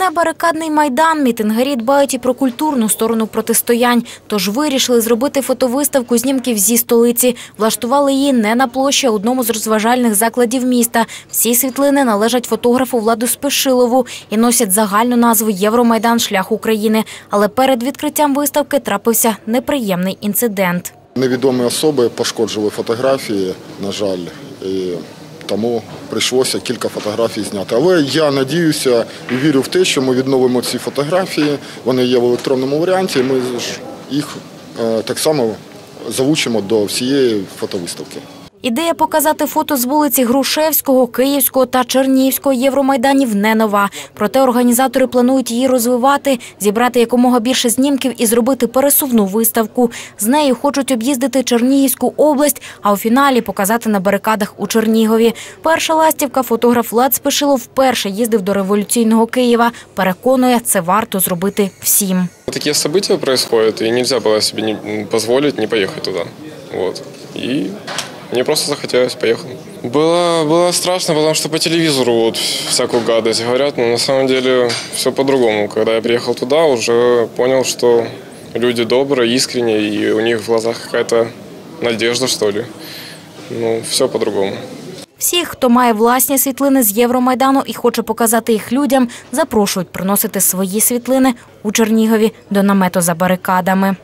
Не барикадний майдан, мітингарі дбають і про культурну сторону протистоянь. Тож вирішили зробити фотовиставку знімків зі столиці. Влаштували її не на площі, а одному з розважальних закладів міста. Всі світлини належать фотографу Владу Спешилову і носять загальну назву Євромайдан Шлях України. Але перед відкриттям виставки трапився неприємний інцидент. Невідомі особи пошкоджили фотографії, на жаль, і тому прийшлося кілька фотографій зняти. Але я надіюся і вірю в те, що ми відновимо ці фотографії. Вони є в електронному варіанті. і Ми їх е, так само залучимо до всієї фотовиставки. Ідея показати фото з вулиці Грушевського, Київського та Чернігівського євромайданів не нова. Проте організатори планують її розвивати, зібрати якомога більше знімків і зробити пересувну виставку. З нею хочуть об'їздити Чернігівську область, а у фіналі показати на барикадах у Чернігові. Перша ластівка фотограф Влад Спешилов вперше їздив до революційного Києва. Переконує, це варто зробити всім. Такие события происходят, и нельзя было себе не позволить не поехать туда. Вот. мне просто захотелось, поехал. Было, было страшно, потому что по телевизору вот всякую гадость говорят, но на самом деле все по-другому. Когда я приехал туда, уже понял, что люди добрые, искренние, и у них в глазах какая-то надежда, что ли. Ну, все по-другому. Всіх, хто має власні світлини з Євромайдану і хоче показати їх людям, запрошують приносити свої світлини у Чернігові до намету за барикадами.